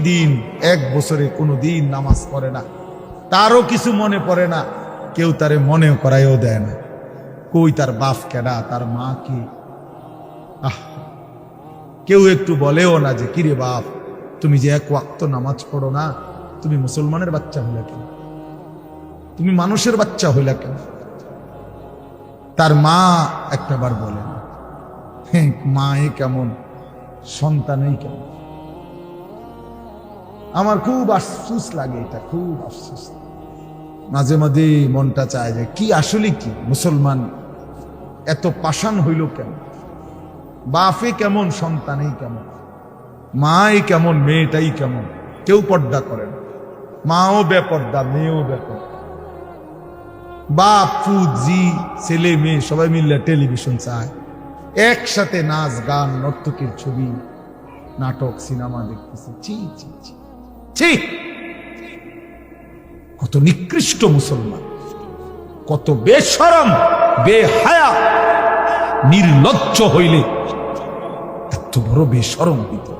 প্রতিদিন, এক বছরে কোনো দিন নামাজ পড়ে না। তারও কিছু মনে পড়ে না, কেউ তারে মনেও করাইও দেয় না। কই তার বাপ কেডা, তার মা কি? আহ, কেউ একটু বলেও না যে, কিরে বাপ, তুমি যে এক ওয়াক্ত নামাজ পড়ো না, তুমি মুসলমানের বাচ্চা হইলা কেন? তুমি মানুষের বাচ্চা হইলা কেন? তার মা একটা বার বলেন হ্যাঁ মা এ কেমন সন্তানই কেমন? আমার খুব আফসুস লাগে এটা, খুব আফসুস। মাঝে মাঝে মনটা চায় যে কি আসলে কি? মুসলমান এত পাষাণ হইল কেন? বাপে কেমন, সন্তানই কেমন? মাই কেমন, মেয়েটাই কেমন? কেউ পর্দা করে না। মাও বেপর্দা, মেয়েও বেপর্দা। বাপ ফুদ জি, ছেলে, মেয়ে, সবাই মিললে টেলিভিশন চায়। একসাথে নাচ, গান, নর্তকীর ছবি, নাটক, সিনেমা দেখতেছে। ছি ছি ছি। কত নিকৃষ্ট মুসলমান, কত বেশরম, বেহায়া, নির্লজ্জ হইলে এত বড় হইতে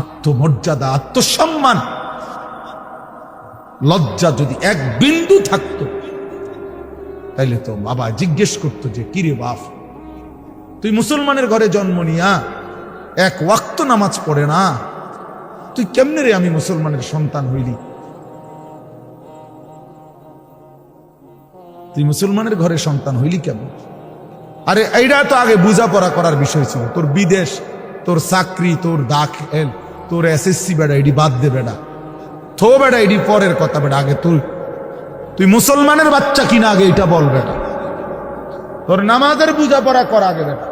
আত্মমর্যাদা, আত্মসম্মান, লজ্জা যদি এক বিন্দু থাকতো, তাইলে তো বাবা জিজ্ঞেস করতো যে, কিরে বাপ, তুই মুসলমানের ঘরে জন্ম নিয়া, এক ওয়াক্ত নামাজ পড়ে না? তুই কেমনে রে আমি মুসলমানের সন্তান হইলি? তুই মুসলমানের ঘরে সন্তান হইলি কেমন আরে এইটা তো আগে বোঝাপড়া করার বিষয় ছিল। তোর বিদেশ, তোর চাকরি, তোর দাখেল, তোর এসএসসি বেড়া, এডি বাদ দে বেড়া। থো বেড়া, এডি পরের কথা বেড়া, আগে তুই। তুই মুসলমানের বাচ্চা কিনা আগে এটা বল বেটা তোর নামাজের বোঝাপড়া কর আগে বেটা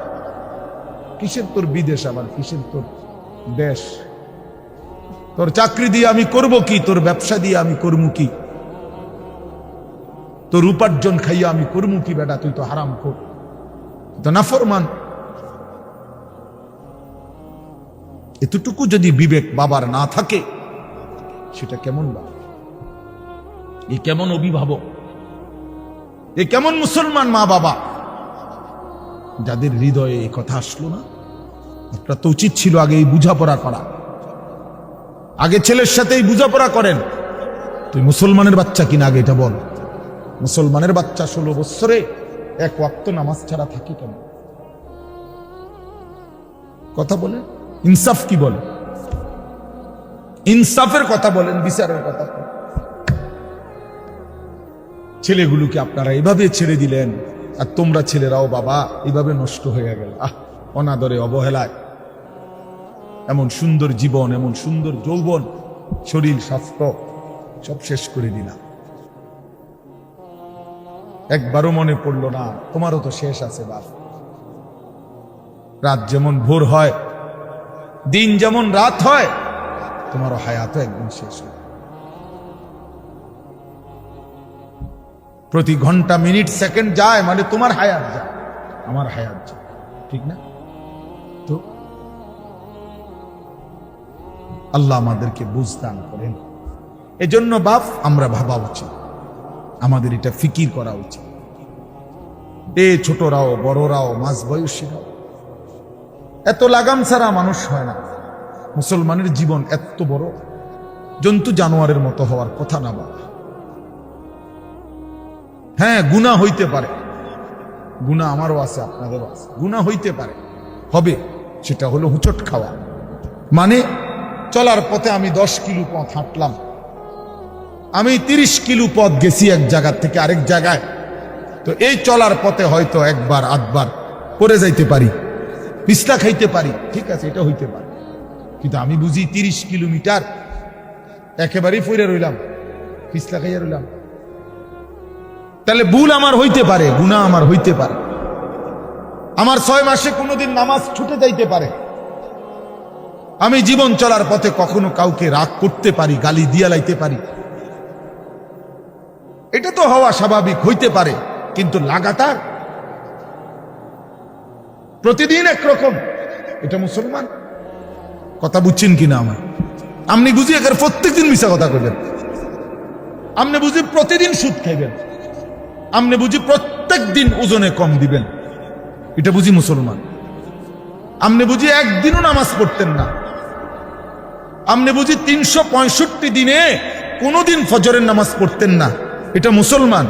কিসের তোর বিদেশ আবার? কিসের তোর দেশ? তোর চাকরি দিয়ে আমি করব কি? তোর ব্যবসা দিয়ে আমি করব কি? তোর উপার্জন খাইয়া আমি করব কি বেটা? তুই তো হারাম কর তো নাফরমান। এতটুকু যদি বিবেক বাবার না থাকে, সেটা কেমন বা এ কেমন অভিভাবক? এ কেমন মুসলমান মা বাবা? যাদের হৃদয়ে এই কথা আসলো না আপনার তো উচিত ছিল আগে এই বুঝাপড়া করা। আগে ছেলের সাথে এই বুঝাপড়া করেন। তুই মুসলমানের বাচ্চা কিনা আগে এটা বল। মুসলমানের বাচ্চা ষোলো বৎসরে এক ওয়াক্ত নামাজ ছাড়া থাকি কেন? কথা বলে? ইনসাফ কি বলে? ইনসাফের কথা বলেন, বিচারের কথা ছেলেগুলোকে আপনারা এভাবে ছেড়ে দিলেন, আর তোমরা ছেলেরাও বাবা, এভাবে নষ্ট হয়ে গেল। আহ, অনাদরে, অবহেলায়। এমন সুন্দর জীবন, এমন সুন্দর যৌবন, শরীর স্বাস্থ্য, সব শেষ করে দিলাম। একবারও মনে পড়ল না, তোমারও তো শেষ আছে বাপ। রাত যেমন ভোর হয়, দিন যেমন রাত হয়, তোমারও হায়াতও একদিন শেষ হয়। প্রতি ঘণ্টা, মিনিট, সেকেন্ড যায় মানে তোমার হায়াত যায়, আমার হায়াত যায়, ঠিক না? আল্লাহ আমাদেরকে বুঝদান করেন। এজন্য বাপ, আমরা ভাবা উচিত। আমাদের এটা ফিকির করা উচিত। এ ছোটরাও, বড়রাও মাঝ বয়সীরাও এত লাগাম ছাড়া মানুষ হয় না। মুসলমানের জীবন এত বড়। জন্তু জানোয়ারের মতো হওয়ার কথা না বাবা হ্যাঁ গুণা হইতে পারে। গুণা আমারও আছে, আপনাদেরও আছে। গুণা হইতে পারে। হবে, সেটা হলো হুচট খাওয়া। মানে চলার পথে আমি দশ কিলো পথ হাঁটলাম। আমি তিরিশ কিলো পথ গেছি এক জায়গা থেকে আরেক জায়গায়। তো এই চলার পথে হয়তো একবার, আধবার পরে যাইতে পারি, পিস্তা খাইতে পারি, ঠিক আছে, এটা হইতে পারে। কিন্তু আমি বুঝি তিরিশ কিলোমিটার একেবারেই ফইরে রইলাম, পিস্তা খাইয়া রইলাম। তাহলে ভুল আমার হইতে পারে গুণা আমার হইতে পারে। আমার ছয় মাসে কোনোদিন নামাজ ছুটে যাইতে পারে। আমি জীবন চলার পথে কখনো কাউকে রাগ করতে পারি, গালি দিয়া লাইতে পারি। এটা তো হওয়া স্বাভাবিক, হইতে পারে, কিন্তু লাগাতার প্রতিদিন একরকম। এটা মুসলমান? কথা বুঝছেন কিনা আমার? আপনি বুঝি এখানে প্রত্যেকদিন মিশা কথা কইবেন। আপনি বুঝি প্রতিদিন সুদ খাইবেন। আপনি বুঝি প্রত্যেক দিন ওজনে কম দিবেন। এটা বুঝি মুসলমান? আপনি বুঝি একদিনও নামাজ পড়তেন না। আপনি বুঝি তিনশো পঁয়ষট্টি দিনে কোনোদিন ফজরের নামাজ পড়তেন না। এটা মুসলমান।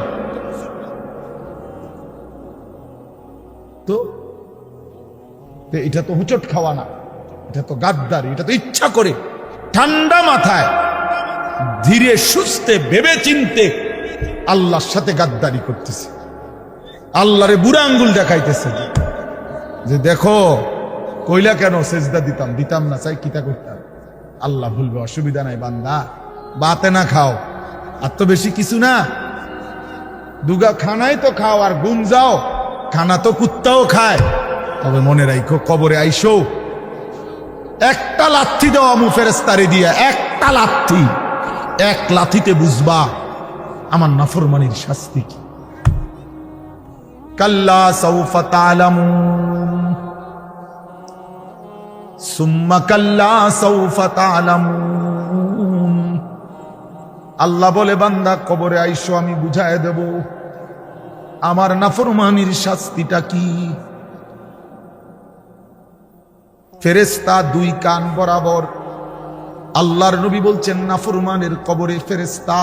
তো এটা তো হুচট খাওয়া না। এটা তো গাদ্দারি, এটা তো ইচ্ছা করে। ঠান্ডা মাথায়, ধীরে সুস্থে ভেবে চিনতে আল্লাহর সাথে গাদ্দারি করতেছে। আল্লাহরে বুড়া আঙ্গুল দেখাইতেছে যে, দেখো, কইলা কেন সেজদা দিতাম? দিতাম না, চাই কিতা করতাম? আল্লাহ ভুলবে, অসুবিধা নাই বান্দা। বাতে না খাও। আর তো বেশি কিছু না। দুগা খানাই তো খাও আর গুম যাও। খানা তো কুত্তাও খায়। তবে মনে রাখো কবরে আইসো। একটা লাথি দেওয়া মু ফেরেস্তারে দিয়া, একটা লাথি। এক লাথিতে বুঝবা, আমার নাফরমানির শাস্তি কি? কাল্লা সৌফা তালামুন। আল্লাহ বলে, বান্দা, কবরে আইসো, আমি বুঝায় দেব, আমার নাফরমানির শাস্তিটা কি? ফেরেস্তা দুই কান বরাবর। আল্লাহর নবী বলছেন, নাফরমানের কবরে ফেরেস্তা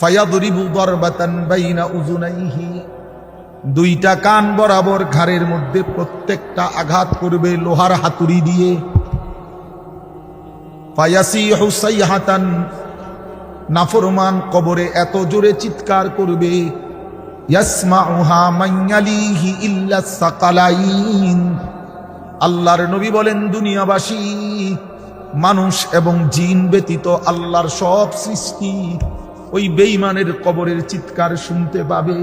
ফায়াদরিবু দরবাতান বাইনা উজুনাইহি দুইটা কান বরাবর ঘাড়ের মধ্যে প্রত্যেকটা আঘাত করবে লোহার হাতুড়ি দিয়ে। ফায়াসিহু সাইহাতান, নাফরমান কবরে এত জোরে চিৎকার করবে আল্লাহর নবী বলেন, দুনিয়াবাসী, মানুষ এবং জিন ব্যতীত আল্লাহর সব সৃষ্টি ওই বেইমানের কবরের চিৎকার শুনতে পাবে।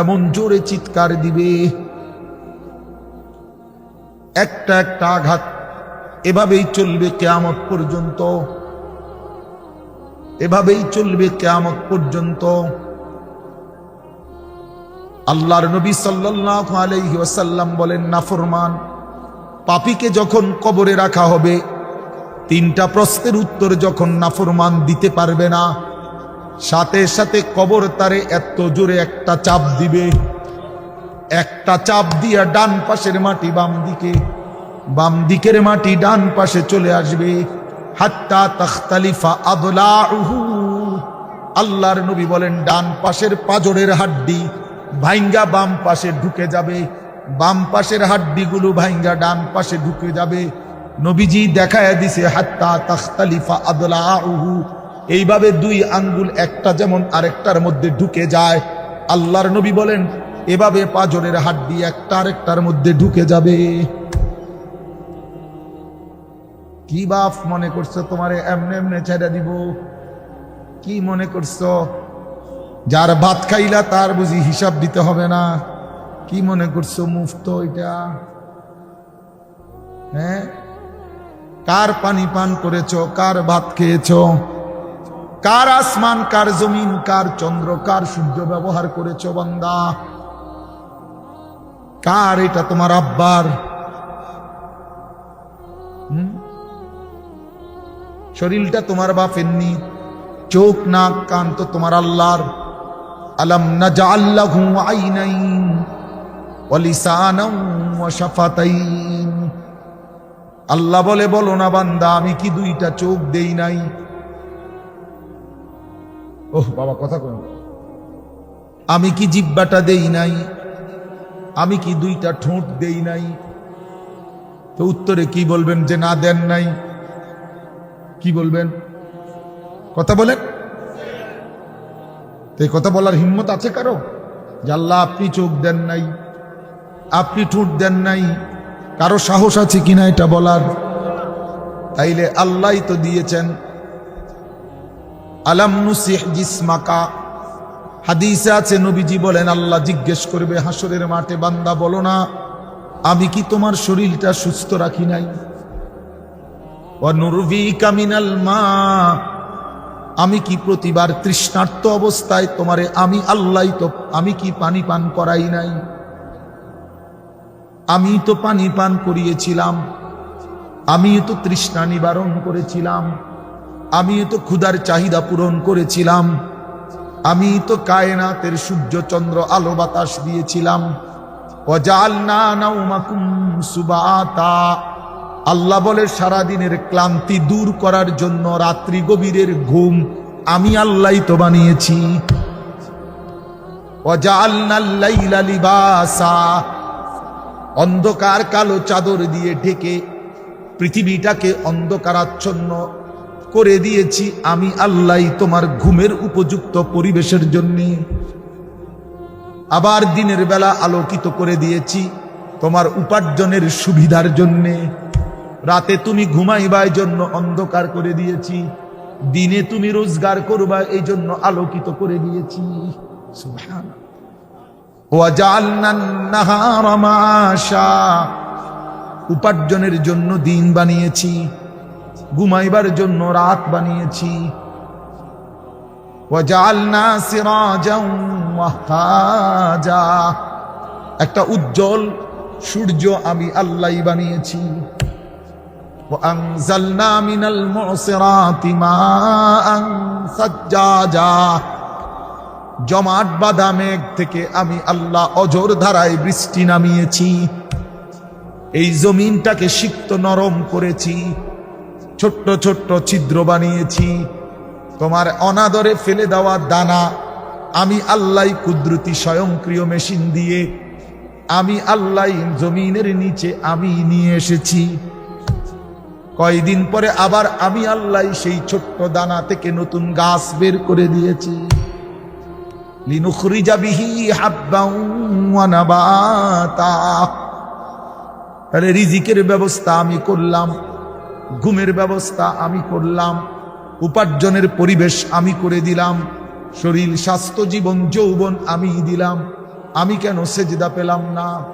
এমন জোরে চিৎকার দিবে। একটা একটা আঘাত এভাবেই চলবে কেয়ামত পর্যন্ত। এভাবেই চলবে কেয়ামত পর্যন্ত। আল্লাহর নবী আলাইহি ওয়াসাল্লাম বলেন নাফরমান পাপীকে যখন কবরে রাখা হবে, তিনটা প্রশ্নের উত্তর যখন নাফরমান দিতে পারবে না সাথে সাথে কবর তারে এত জোরে একটা চাপ দিবে। একটা চাপ দিয়া ডান পাশের মাটি বাম দিকে, বাম দিকের মাটি ডান পাশে চলে আসবে। হাত্তা তখতালিফা আল্লাহর নবী বলেন, ডান পাশের পাজরের হাড্ডি ভাইঙ্গা বাম পাশে ঢুকে যাবে। বাম পাশের হাড্ডিগুলো ভাইঙ্গা ডান পাশে ঢুকে যাবে। নবীজি দেখায় দিছে, হাত্তা তখতালিফা আদলাউহু। এইভাবে দুই আঙ্গুল একটা যেমন আরেকটার মধ্যে ঢুকে যায়। আল্লাহর নবী বলেন, এভাবে পাজরের হাড্ডি একটা আরেকটার মধ্যে ঢুকে যাবে। কি বাপ মনে করছ তোমারে এমনে এমনে ছেড়ে দিব? কি মনে করছ? যার ভাত খাইলা তার বুঝি হিসাব দিতে হবে না। কি মনে করছ মুফত এটা? হ্যাঁ? কার পানি পান করেছ? কার ভাত খেয়েছো? কার আসমান, কার জমিন, কার চন্দ্র, কার সূর্য ব্যবহার করেছ বান্দা? কার এটা তোমার আব্বার? শরীরটা তোমার বাপেননি চোখ, নাক, কান তো তোমার আল্লাহর। আলম না আইনাইন আল্লাহ শাফাতাইন। আল্লাহ বলে, বলো না বান্দা, আমি কি দুইটা চোখ দেই নাই? ওহ, বাবা, কথা কই আমি কি জিব্বাটা দেই নাই? আমি কি দুইটা ঠোঁট দেই নাই? তো উত্তরে কি বলবেন যে না দেন নাই? কি বলবেন? কথা বলেন। তো এই কথা বলার হিম্মত আছে কারও? যে আল্লাহ আপনি চোখ দেন নাই, আপনি ঠোঁট দেন নাই, কারও সাহস আছে কিনা এটা বলার? তাইলে আল্লাহ তো দিয়েছেন। আলাম নুসিহ জিসমাকা। হাদিসে আছে, নবীজি বলেন, আল্লাহ জিজ্ঞেস করবে, হাসরের মাঠে বান্দা বলো না, আমি কি তোমার শরীরটা সুস্থ রাখি নাই? অনুরভিকা মিনাল মা। আমি কি প্রতিবার তৃষ্ণার্ত অবস্থায় তোমারে আমি আল্লাহ তো, আমি কি পানি পান করাই নাই? আমি তো পানি পান করিয়েছিলাম, আমি তো তৃষ্ণা নিবারণ করেছিলাম। আমি তো ক্ষুধার চাহিদা পূরণ করেছিলাম। আমি তো কায়নাতের সূর্য চন্দ্র আলো বাতাস দিয়েছিলাম। আল্লাহ বলে, সারাদিনের ক্লান্তি দূর করার জন্য রাত্রি গভীরের ঘুম আমি আল্লাহ তো বানিয়েছি। অন্ধকার কালো চাদর দিয়ে ঢেকে পৃথিবীটাকে অন্ধকারাচ্ছন্ন করে দিয়েছি আমি আল্লাহ তোমার ঘুমের উপযুক্ত পরিবেশের জন্য। আবার দিনের বেলা আলোকিত করে দিয়েছি তোমার উপার্জনের সুবিধার জন্যে। রাতে তুমি ঘুমাইবার জন্য অন্ধকার করে দিয়েছি, দিনে তুমি রোজগার করবা এই জন্য আলোকিত করে দিয়েছি। উপার্জনের জন্য দিন বানিয়েছি। ঘুমাইবার জন্য রাত বানিয়েছি। একটা উজ্জ্বল সূর্য আমি আল্লাহ বানিয়েছি। জমাট বাদা মেঘ থেকে আমি আল্লাহ অজর ধারায় বৃষ্টি নামিয়েছি। এই জমিনটাকে সিক্ত নরম করেছি। ছোট্ট ছোট্ট ছিদ্র বানিয়েছি। তোমার অনাদরে ফেলে দেওয়া দানা, আমি আল্লাহ কুদরতি স্বয়ংক্রিয় মেশিন দিয়ে, আমি আল্লাহ জমিনের নিচে আমি নিয়ে এসেছি। কয়দিন পরে আবার আমি আল্লাহ সেই ছোট্ট দানা থেকে নতুন গাছ বের করে দিয়েছি। তাহলে রিজিকের ব্যবস্থা আমি করলাম। ঘুমের ব্যবস্থা আমি করলাম, উপার্জনের পরিবেশ আমি করে দিলাম, শরীর, স্বাস্থ্য, জীবন, যৌবন আমি দিলাম, আমি কেন সেজদা পেলাম না?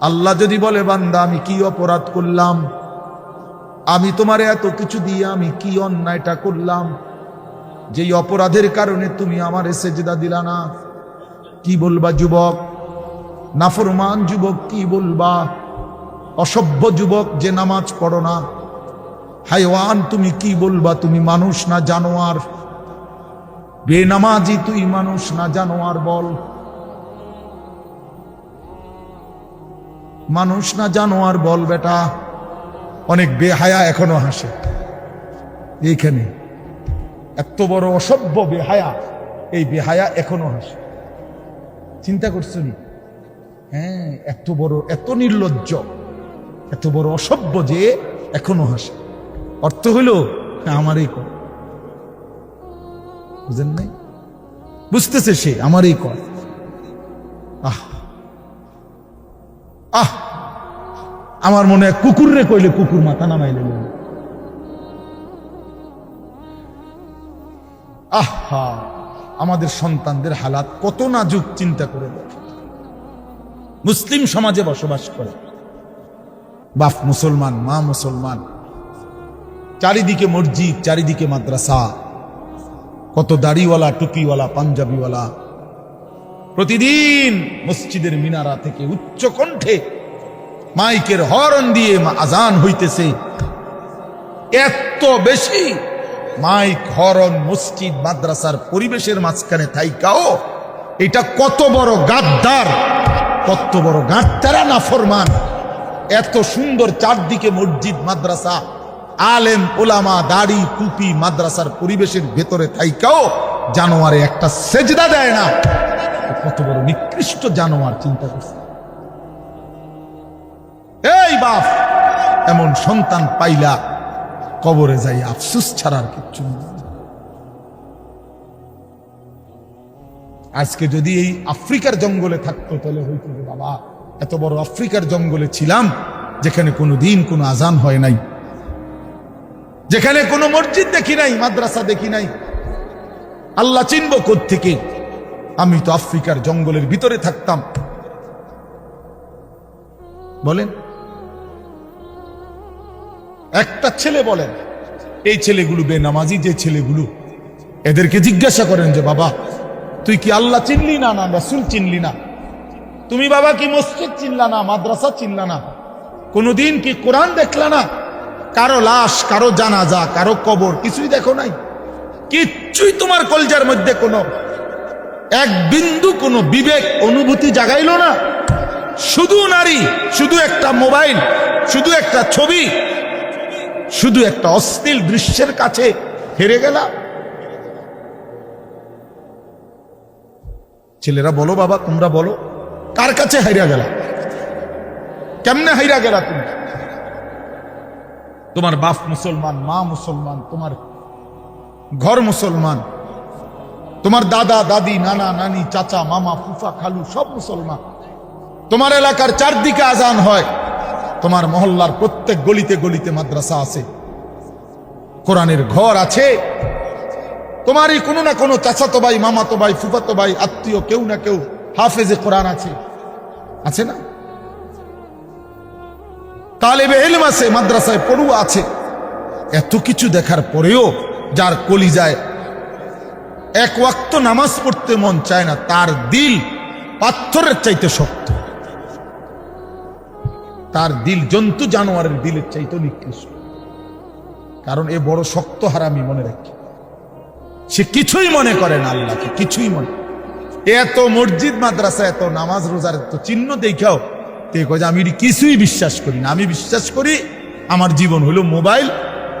আল্লাহ যদি বলে, বান্দা, আমি কি অপরাধ করলাম? আমি তোমার এত কিছু দিয়ে আমি কি অন্যায়টা করলাম? যেই অপরাধের কারণে তুমি আমার সেজদা দিলা না। কি বলবা, যুবক? নাফরমান যুবক, কি বলবা? অসভ্য যুবক যে নামাজ পড়ো না। হাইওয়ান, তুমি কি বলবা? তুমি মানুষ না জানোয়ার? বেনামাজি তুই মানুষ না জানোয়ার বল। মানুষ না জানোয়ার বল বেটা। অনেক বেহায়া এখনও হাসে। এইখানে এত বড় অসভ্য বেহায়া, এই বেহায়া এখনও হাসে। চিন্তা করছ হ্যাঁ এত বড়, এত নির্লজ্জ। এত বড় অসভ্য যে এখনও হাসে। অর্থ হইল আমারই কর। বুঝেন নাই? বুঝতেছে সে, আমারই কর। আহ আহ, আমার মনে হয় কুকুর রে কইলে কুকুর মাথা নামাইলে। আহা, আমাদের সন্তানদের হালাত কত নাজুক, চিন্তা করে দেখে। মুসলিম সমাজে বসবাস করে। বাপ মুসলমান, মা মুসলমান। চারিদিকে মসজিদ, চারিদিকে মাদ্রাসা। কত দাড়িওয়ালা, টুপিওয়ালা, পাঞ্জাবিওয়ালা। প্রতিদিন মসজিদের মিনারা থেকে উচ্চ কণ্ঠে মাইকের হরন দিয়ে আজান হইতেছে। এত বেশি মাইক, হরণ, মসজিদ, মাদ্রাসার পরিবেশের মাঝখানে থাইকাও এটা কত বড় গাদ্দার, কত বড় গাদ্দারা না ফরমান এত সুন্দর চারদিকে মসজিদ, মাদ্রাসা, আলেম ওলামা দাড়ি, টুপি, মাদ্রাসার পরিবেশের ভেতরে থাইকাও জানোয়ারে একটা সেজদা দেয় না। কত বড় নিকৃষ্ট জানোয়ার চিন্তা করছে। এই বাপ, এমন সন্তান পাইলা, কবরে যাই আফসুস ছাড়ার নেই। আজকে যদি এই আফ্রিকার জঙ্গলে থাকতো, তাহলে হইতো বাবা এত বড় আফ্রিকার জঙ্গলে ছিলাম, যেখানে কোনো দিন কোনো আজান হয় নাই। যেখানে কোনো মসজিদ দেখি নাই, মাদ্রাসা দেখি নাই। আল্লাহ চিনব থেকে আমি তো আফ্রিকার জঙ্গলের ভিতরে থাকতাম। বলেন। একটা ছেলে বলেন, এই ছেলেগুলো বেনামাজি, যে ছেলেগুলো, এদেরকে জিজ্ঞাসা করেন যে, বাবা, তুই কি আল্লাহ চিনলি না না, রাসুল চিনলি না? তুমি বাবা কি মসজিদ চিনলা না, মাদ্রাসা চিনলা না? কোনোদিন কি কোরআন দেখলা না? কারও লাশ, কারও জানাজা, কারও কবর, কিছুই দেখো নাই? কিচ্ছুই তোমার কলজার মধ্যে কোনো এক বিন্দু, কোনো বিবেক, অনুভূতি জাগাইলো না। শুধু নারী, শুধু একটা মোবাইল, শুধু একটা ছবি, শুধু একটা অশ্লীল দৃশ্যের কাছে হেরে গেলা। ছেলেরা বলো বাবা, তোমরা বলো। কার কাছে হাইরা গেলা? কেমনে হাইরা গেলা তুমি? তোমার বাপ মুসলমান, মা মুসলমান, তোমার ঘর মুসলমান, তোমার দাদা, দাদি, নানা, নানি, চাচা, মামা, ফুফা, খালু, সব মুসলমান। তোমার এলাকার চারদিকে আজান হয়। তোমার মহল্লার প্রত্যেক গলিতে গলিতে মাদ্রাসা আছে। কোরআনের ঘর আছে। তোমারই কোনো না কোনো চাচাতো ভাই, মামাতো ভাই, ফুফাতো ভাই, আত্মীয়, কেউ না কেউ হাফেজে কোরআন আছে। আছে না? তালেবে এলম আছে, মাদ্রাসায় পড়ুয়া আছে। এত কিছু দেখার পরেও যার কলি যায় এক ওয়াক্ত নামাজ পড়তে মন চায় না, তার দিল পাথরের চাইতে শক্ত। তার দিল জন্তু জানোয়ারের দিলের চাইতে নিকৃষ্ট। কারণ এ বড় শক্ত হারামি মনে রাখি। সে কিছুই মনে করে না আল্লাহকে, কিছুই মনে এত মসজিদ, মাদ্রাসা, এত নামাজ, রোজার এত চিহ্ন দেখাও। তে কয় আমি কিছুই বিশ্বাস করি না। আমি বিশ্বাস করি আমার জীবন হলো মোবাইল,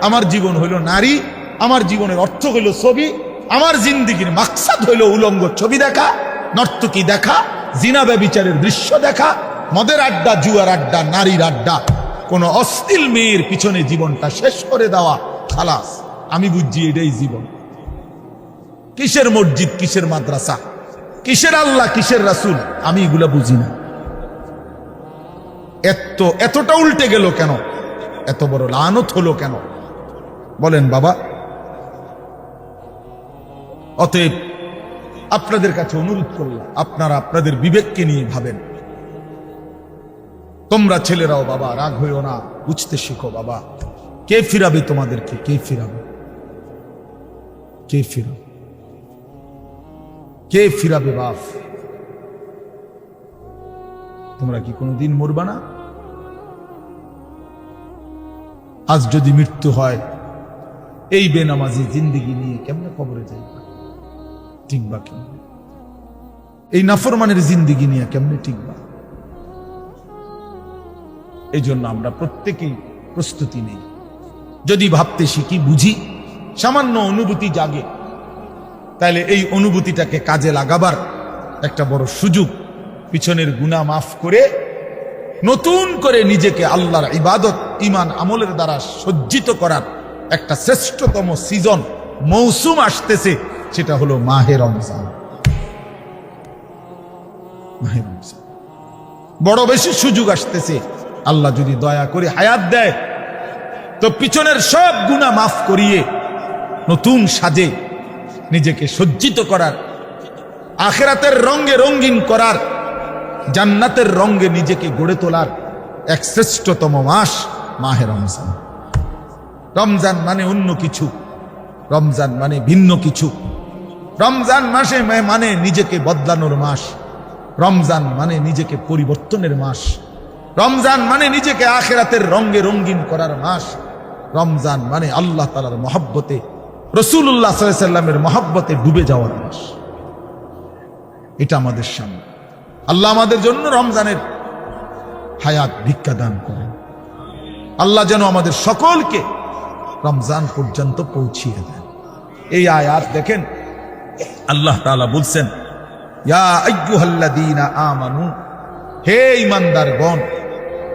আমার জীবন হলো নারী, আমার জীবনের অর্থ হলো ছবি, আমার জিন্দিগির মাকসাদ হইল উলঙ্গ ছবি দেখা, নর্তকী দেখা, জিনা ব্যবিচারের দৃশ্য দেখা, মদের আড্ডা, জুয়ার আড্ডা, নারীর আড্ডা, কোন অশ্লীল মেয়ের পিছনে জীবনটা শেষ করে দেওয়া, খালাস। আমি বুঝছি এটাই জীবন। কিসের মসজিদ, কিসের মাদ্রাসা? কিসের আল্লাহ, কিসের রাসুল? আমি এগুলা বুঝি না। এত এতটা উল্টে গেল কেন? এত বড় লানত হলো কেন? বলেন বাবা। অতএব আপনাদের কাছে অনুরোধ করলাম, আপনারা আপনাদের বিবেককে নিয়ে ভাবেন। তোমরা ছেলেরাও বাবা, রাগ হইও না, বুঝতে শিখো বাবা। কে ফিরাবে তোমাদেরকে? কে ফিরাবে? কে ফিরাবে? কে ফিরাবে বাপ? তোমরা কি কোনোদিন মরবা না? আজ যদি মৃত্যু হয়, এই বেনামাজি জিন্দিগি নিয়ে কেমনে কবরে যাইবা? টিকবা কেমনে? এই নাফরমানের জিন্দিগি নিয়ে কেমনে টিকবা? এই জন্য আমরা প্রত্যেকেই প্রস্তুতি নেই। যদি ভাবতে শিখি, বুঝি, সামান্য অনুভূতি জাগে। তাহলে এই অনুভূতিটাকে কাজে লাগাবার একটা বড় সুযোগ। পিছনের গুণা মাফ করে, নতুন করে নিজেকে আল্লাহর ইবাদত ইমান আমলের দ্বারা সজ্জিত করার একটা শ্রেষ্ঠতম সিজন, মৌসুম আসতেছে, সেটা হলো মাহে রমজান। রমজান। বড় বেশি সুযোগ আসতেছে, আল্লাহ যদি দয়া করে হায়াত দেয়, তো পিছনের সব গুণা মাফ করিয়ে নতুন সাজে নিজেকে সজ্জিত করার, আখেরাতের রঙ্গে রঙ্গিন করার, জান্নাতের রঙ্গে নিজেকে গড়ে তোলার এক শ্রেষ্ঠতম মাস মাহে রমজান। রমজান মানে অন্য কিছু, রমজান মানে ভিন্ন কিছু। রমজান মাসে মানে নিজেকে বদলানোর মাস। রমজান মানে নিজেকে পরিবর্তনের মাস। রমজান মানে নিজেকে আখেরাতের রঙ্গে রঙ্গিন করার মাস। রমজান মানে আল্লাহ তালার মহাব্বতে রসুল্লাহ সাল্লামের মহাব্বতে ডুবে যাওয়ার মাস এটা আমাদের সামনে। আল্লাহ আমাদের জন্য রমজানের হায়াত ভিক্ষা দান করেন। আল্লাহ যেন আমাদের সকলকে রমজান পর্যন্ত পৌঁছিয়ে দেন। এই আয়াত দেখেন, আল্লাহ তালা বলছেন আমানু, হে ঈমানদারগণ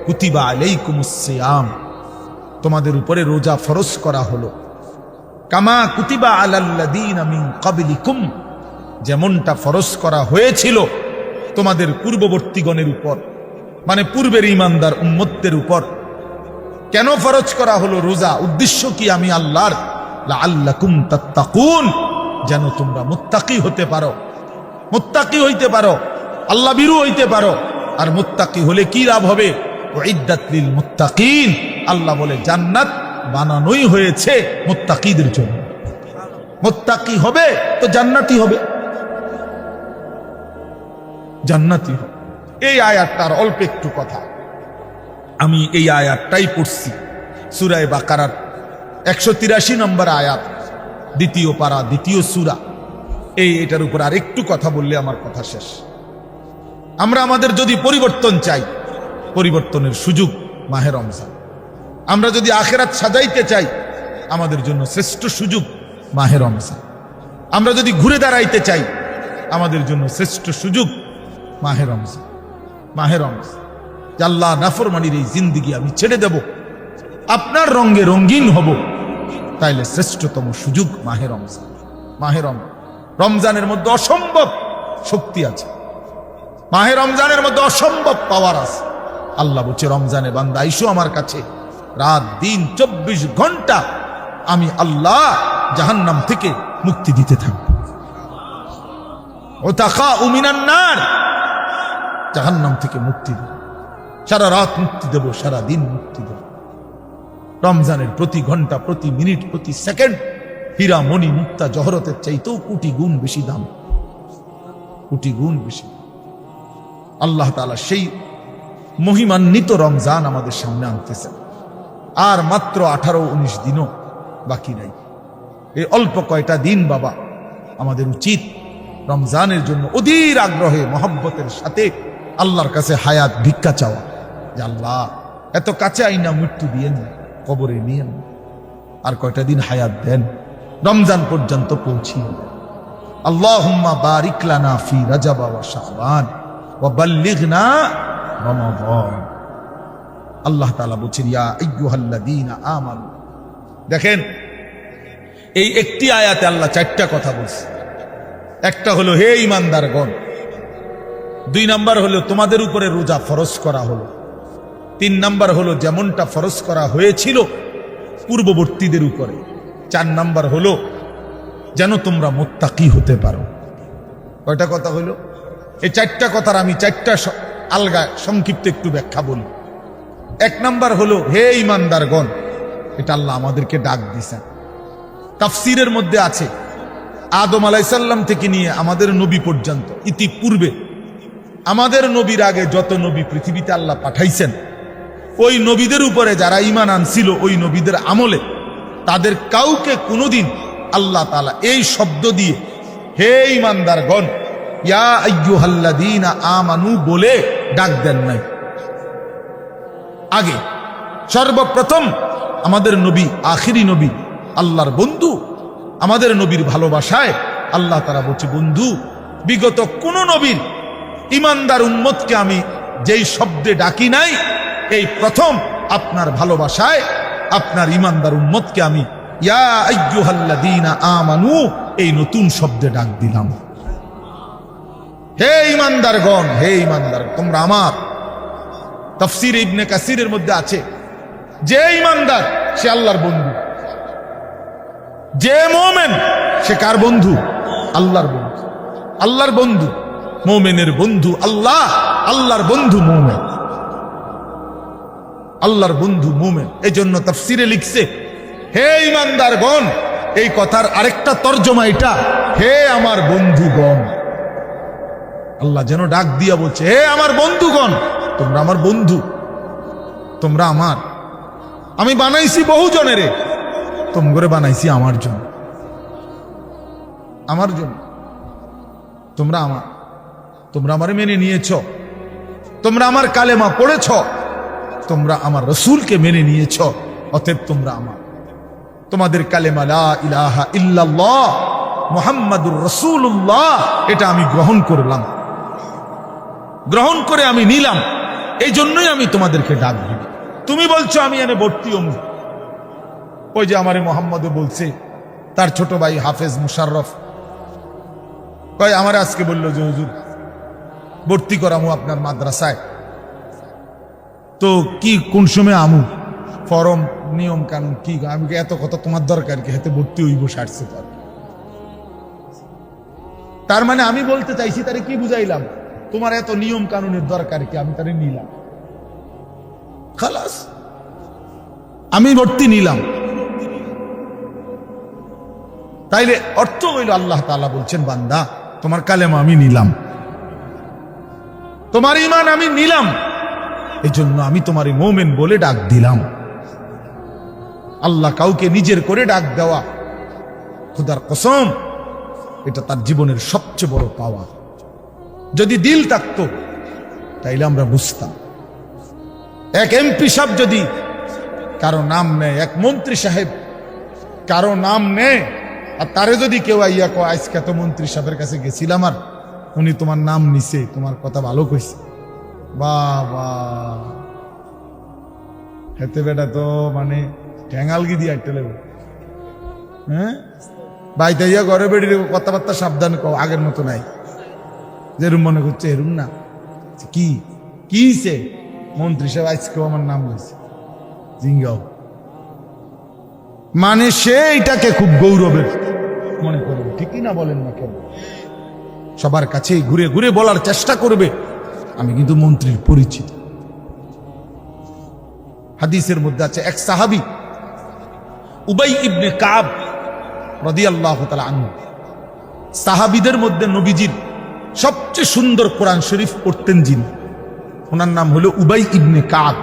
কুতিবা আলাইকুমুস সিয়াম, তোমাদের উপরে রোজা ফরজ করা হলো। কামা কুতিবা আলাল্লাযীনা মিন ক্বাবলিকুম, যেমনটা ফরজ করা হয়েছিল তোমাদের পূর্ববর্তীগণের উপর মানে পূর্বের ইমানদার উম্মত্তের উপর। কেন ফরজ করা হলো রোজা? উদ্দেশ্য কি আমি আল্লাহর? লাআল্লাকুম তাত্তাকুন, যেন তোমরা মুত্তাকি হতে পারো। মুত্তাকি হইতে পারো, আল্লাহ বিরু হইতে পারো। আর মুত্তাকি হলে কি লাভ হবে? উইদ্দাত লিল মুত্তাকিন, আল্লাহ বলে জান্নাত বানানোই হয়েছে মোত্তাকিদের জন্য। মুত্তাকি হবে তো জান্নাতি হবে। জান্নাতি এই আয়াতটার অল্প একটু কথা। আমি এই আয়াতটাই পড়ছি। সুরায় বাকারার একশো তিরাশি নম্বর আয়াত, দ্বিতীয় পারা, দ্বিতীয় সুরা। এই এটার উপর আর একটু কথা বললে আমার কথা শেষ। আমরা আমাদের যদি পরিবর্তন চাই, পরিবর্তনের সুযোগ মাহের রমজান। আমরা যদি আখেরাত সাজাইতে চাই, আমাদের জন্য শ্রেষ্ঠ সুযোগ মাহে রমজান। আমরা যদি ঘুরে দাঁড়াইতে চাই, আমাদের জন্য শ্রেষ্ঠ সুযোগ মাহে রমজান। মাহে রমজান। আল্লাহ নাফরমানির এই জিন্দিগি আমি ছেড়ে দেব, আপনার রঙে রঙিন হব, তাইলে শ্রেষ্ঠতম সুযোগ মাহে রমজান। মাহে রম রমজানের মধ্যে অসম্ভব শক্তি আছে। মাহে রমজানের মধ্যে অসম্ভব পাওয়ার আছে। আল্লাহ বলছে, রমজানে বান্দা, আইসো আমার কাছে। রাত, দিন, চব্বিশ ঘণ্টা আমি আল্লাহ জাহান্নাম থেকে মুক্তি দিতে থাকব। ও তাকা উমিনান্নার জাহান্নাম থেকে মুক্তি দেব। সারা রাত মুক্তি দেব, সারা দিন মুক্তি দেব। রমজানের প্রতি ঘণ্টা, প্রতি মিনিট, প্রতি সেকেন্ড হীরা মণি মুক্তা জহরতের চাইতেও কোটি গুণ বেশি দাম। কোটি গুণ বেশি। আল্লাহ তাআলা সেই মহিমান্বিত রমজান আমাদের সামনে আনতেছেন। আর মাত্র আঠারো উনিশ দিনও বাকি নাই। এই অল্প কয়টা দিন বাবা, আমাদের উচিত রমজানের জন্য অধীর আগ্রহে, মহব্বতের সাথে আল্লাহর কাছে হায়াত, ভিক্ষা চাওয়া। যে আল্লাহ, এত কাছে আইনা মৃত্যু দিয়েন কবরে নিয়েন আর কয়টা দিন হায়াত দেন, রমজান পর্যন্ত পৌঁছিয়ে দেন। আল্লাহুম্মা বারিক লানা ফি রাজাব ওয়া শাবান, ওয়া বাল্লিগনা রমাদান। আল্লাহ তাআলা বলছেন, ইয়া দেখেন, এই একটি আয়াতে আল্লাহ চারটা কথা বলছে। একটা হলো, হে ইমানদারগণ দুই নাম্বার হলো, তোমাদের উপরে রোজা ফরজ করা হলো। তিন নাম্বার হলো, যেমনটা ফরজ করা হয়েছিল পূর্ববর্তীদের উপরে। চার নাম্বার হলো, যেন তোমরা মোত্তাকি হতে পারো। কয়টা কথা হলো? এই চারটা কথার আমি চারটা আলগা সংক্ষিপ্ত একটু ব্যাখ্যা বলি। এক নাম্বার হলো, হে ইমানদারগণ, এটা আল্লাহ আমাদেরকে ডাক দিছেন তাফসিরের মধ্যে আছে, আদম আলাইসাল্লাম থেকে নিয়ে আমাদের নবী পর্যন্ত, ইতিপূর্বে, আমাদের নবীর আগে যত নবী পৃথিবীতে আল্লাহ পাঠাইছেন, ওই নবীদের উপরে যারা ইমান আনছিল, ওই নবীদের আমলে, তাদের কাউকে কোনোদিন আল্লাহ তালা এই শব্দ দিয়ে, হে ইমানদারগণ, ইয়া আইয়ুহাল্লাযীনা আমানু বলে ডাক দেন নাই। আগে। সর্বপ্রথম আমাদের নবী, আখিরি নবী, আল্লাহর বন্ধু, আমাদের নবীর ভালোবাসায় আল্লাহ তারা বলছে, বন্ধু, বিগত কোন নবীর ইমানদার উম্মতকে আমি যেই শব্দে ডাকি নাই, এই প্রথম আপনার ভালোবাসায় আপনার ইমানদার উম্মতকে আমি আমানু, এই নতুন শব্দে ডাক দিলাম। হে ইমানদারগণ হে ইমানদার তোমরা আমার তফসির ইবনে কাসিরের মধ্যে আছে। যে ইমানদার, সে আল্লাহর বন্ধু। যে মোমেন, সে কার বন্ধু? আল্লাহর বন্ধু। আল্লাহর বন্ধু মোমেনের বন্ধু আল্লাহ, আল্লাহর বন্ধু মোমেন। আল্লাহর বন্ধু মোমেন। এই জন্য তফসিরে লিখছে, হে ইমানদারগণ, এই কথার আরেকটা তর্জমা এটা, হে আমার বন্ধুগণ। আল্লাহ যেন ডাক দিয়া বলছে, হে আমার বন্ধুগণ তোমরা আমার বন্ধু। তোমরা আমার। আমি বানাইছি বহু জনেরে তোম করে বানাইছি আমার জন্য আমার জন্য তোমরা আমার। তোমরা আমার মেনে নিয়েছ। তোমরা আমার কালেমা পড়েছ। তোমরা আমার রসুলকে মেনে নিয়েছ। অতএব তোমরা আমার। তোমাদের কালেমা লা ইলাহা ইল্লাল্লাহ, মুহাম্মাদুর রসুল্লাহ এটা আমি গ্রহণ করলাম। গ্রহণ করে আমি নিলাম। এই জন্যই আমি তোমাদেরকে ডাক দিই। তুমি বলছো, আমি এনে ভর্তি অমুক ওই যে আমারে মোহাম্মদে বলছে, তার ছোট ভাই হাফেজ মুশাররফ। কয়, আমার আজকে বলল যে, হুজুর, ভর্তি করামু আপনার মাদ্রাসায়। তো কি, কোন সময় আমু? ফরম, নিয়ম কানুন কি? আমি এত কথা তোমার দরকার কি? হাতে ভর্তি হইব সারছে তার মানে আমি বলতে চাইছি, তারে কি বুঝাইলাম? তোমার এত নিয়ম কানুনের দরকার কি? আমি তারে নিলাম। খালাস, আমি ভর্তি নিলাম। তাইলে অর্থ হইল আল্লাহ তাআলা বলছেন, বান্দা, তোমার কালেমা আমি নিলাম। তোমার ইমান আমি নিলাম। এই জন্য আমি তোমার মোমেন বলে ডাক দিলাম। আল্লাহ কাউকে নিজের করে ডাক দেওয়া, খুদার কসম, এটা তার জীবনের সবচেয়ে বড় পাওয়া। যদি দিল থাকতো, তাইলে আমরা বুঝতাম। এক এমপি সাহেব যদি, কারও নাম নেয়, এক মন্ত্রী সাহেব, কারও নাম নেয়, আর তারে যদি কেউ আইয়া কো আজকে তো মন্ত্রী সাহেবের কাছে গেছিলাম আর উনি তোমার নাম নিছে, তোমার কথা ভালো কইছে। বাবা, হেতে বেটা তো মানে ঠ্যাঙ্গালগি দিয়ে একটা লেবে হ্যাঁ? বাইতে ইয়া ঘরে বেড়ি কথাবার্তা সাবধান কও, আগের মতো নাই। যেরুম মনে করছে এরুম না। কি? কি সে? মন্ত্রী সাহেব, আজকেও আমার নাম লইছে জিঙ্গাও। মানে সে এটাকে খুব গৌরবের মনে করবে ঠিকই না বলেন না কেন? সবার কাছেই ঘুরে ঘুরে বলার চেষ্টা করবে। আমি কিন্তু মন্ত্রীর পরিচিত। হাদিসের মধ্যে আছে, এক সাহাবি, উবাই ইবনে কাব রদি আল্লাহ তালা আনু সাহাবিদের মধ্যে নবীজির সবচেয়ে সুন্দর কোরআন শরীফ পড়তেন যিনি। ওনার নাম হলো উবাই ইবনে কাব।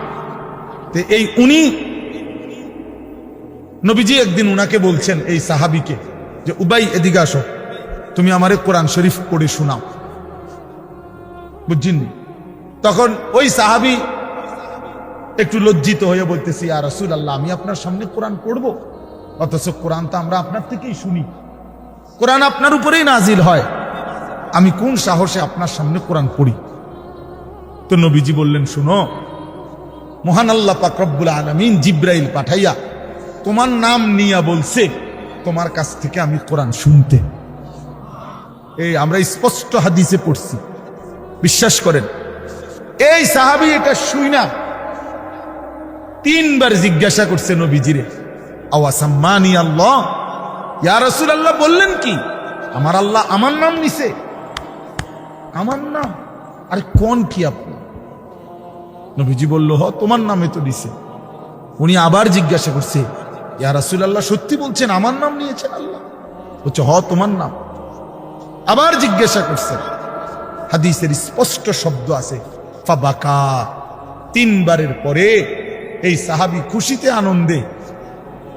এই উনি নবীজি একদিন উনাকে বলছেন, এই সাহাবিকে যে, উবাই, এদিকে আসো। তুমি আমারে কোরআন শরীফ পড়ে শোনাও। বুঝছেন তখন ওই সাহাবি একটু লজ্জিত হয়ে বলতেছি আর রসুল আল্লাহ আমি আপনার সামনে কোরআন পড়ব? অথচ কোরআন তো আমরা আপনার থেকেই শুনি। কোরআন আপনার উপরেই নাজিল হয়। আমি কোন সাহসে আপনার সামনে কোরআন পড়ি? তো নবীজি বললেন, শুনো, মহান আল্লাহ পাক রব্বুল আলমিন জিব্রাইল পাঠাইয়া তোমার নাম নিয়া বলছে, তোমার কাছ থেকে আমি কোরআন শুনতে। এই আমরা স্পষ্ট হাদিসে পড়ছি। বিশ্বাস করেন, এই সাহাবি এটা শুই না। তিনবার জিজ্ঞাসা করছে নবীজিরে আওয়াসাম্মানি আল্লাহ? ইয়া রসুল আল্লাহ বললেন কি, আমার আল্লাহ আমার নাম নিছে। আমার নাম? আরে কোন কি আপনি? নবীজি বলল, হ, তোমার নামে তো দিছে। উনি আবার জিজ্ঞাসা করছে, ইয়া রাসুল আল্লাহ সত্যি বলছেন আমার নাম নিয়েছেন আল্লাহ? বলছে, হ, তোমার নাম। আবার জিজ্ঞাসা করছেন হাদিসের স্পষ্ট শব্দ আছে, ফাবাকা। তিনবারের পরে এই সাহাবি খুশিতে, আনন্দে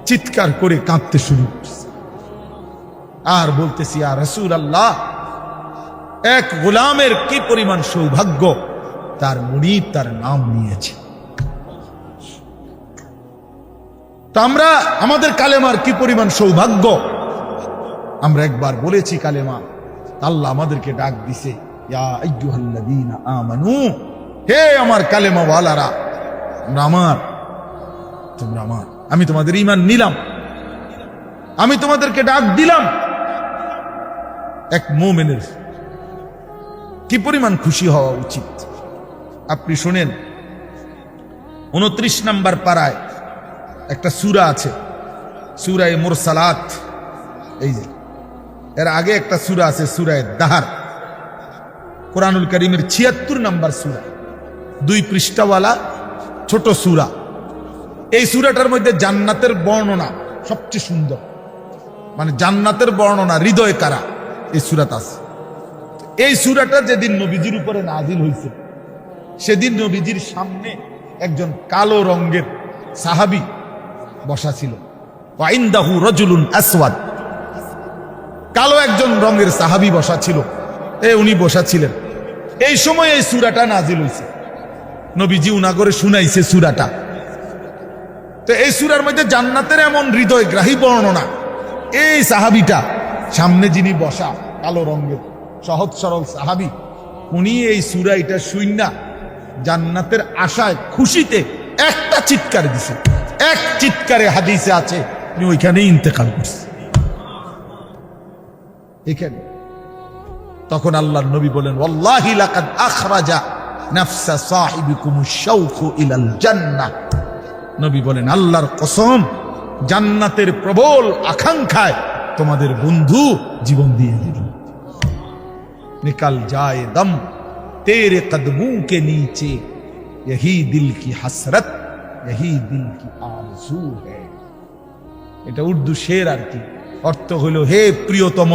চিৎকার করে কাঁদতে শুরু করছে। আর বলতেছি আর রসুল আল্লাহ এক গোলামের কি পরিমাণ সৌভাগ্য? তার মুড়ি তার নাম নিয়েছে। আমরা, আমাদের কালেমার কি পরিমাণ সৌভাগ্য? আমরা একবার বলেছি কালেমা, আল্লাহ আমাদেরকে ডাক দিছে হে আমার কালেমা ওয়ালারা তোমরা আমার তোমরা আমার, আমি তোমাদের ইমান নিলাম, আমি তোমাদেরকে ডাক দিলাম। এক মোমেনের কি পরিমাণ খুশি হওয়া উচিত? আপনি শোনেন, উনত্রিশ নাম্বার পাড়ায় একটা সুরা আছে, সুরায় মোরসালাত। এই যে, এর আগে একটা সুরা আছে, সুরায় দাহার। কোরআনুল করিমের ছিয়াত্তর নাম্বার সুরা, দুই পৃষ্ঠাওয়ালা, ছোট সুরা। এই সুরাটার মধ্যে জান্নাতের বর্ণনা সবচেয়ে সুন্দর। মানে জান্নাতের বর্ণনা, হৃদয় কারা? এই সুরাত আছে। এই সুরাটা যেদিন নবীজির উপরে নাজিল হয়েছে সেদিন নবীজির সামনে একজন কালো রঙের সাহাবি বসা ছিল। ওয়াইন্দাহু রজুলুন আসওয়াদ। কালো একজন রঙের সাহাবি বসা ছিল। এ উনি বসা ছিলেন। এই সময় এই সুরাটা নাজিল হয়েছে নবীজি উনাগরে শুনাইছে সুরাটা। তো এই সুরার মধ্যে জান্নাতের এমন হৃদয় গ্রাহী বর্ণনা। এই সাহাবিটা সামনে যিনি বসা, কালো রঙের সহজ সরল সাহাবি, উনি এই সুরা এটা শুইনা জান্নাতের আশায় খুশিতে একটা চিৎকার দিছে। এক চিৎকারে হাদিসে আছে উনি ওইখানে ইন্তেকাল করছে। এখানে তখন আল্লাহর নবী বলেন, ওয়াল্লাহি লাকাদ আখরাজা নাফসা সাহিবিকুম শাউকু ইলাল জান্নাহ। নবী বলেন, আল্লাহর কসম, জান্নাতের প্রবল আকাঙ্ক্ষায় তোমাদের বন্ধু জীবন দিয়ে দিল। निकल जाए दम तेरे कदमों के नीचे यही दिल की हसरत यही दिल की आरजू है এটা উর্দু শের আর কি অর্থ হলো হে প্রিয়তম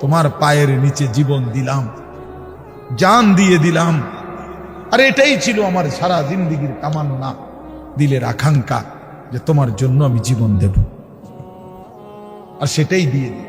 তোমার পায়ের নিচে জীবন দিলাম জান দিয়ে দিলাম আর এটাই ছিল আমার সারা জিন্দিগির তামান্না দিলের আকাঙ্ক্ষা যে তোমার জন্য আমি জীবন দেব আর সেটাই দিয়ে দিই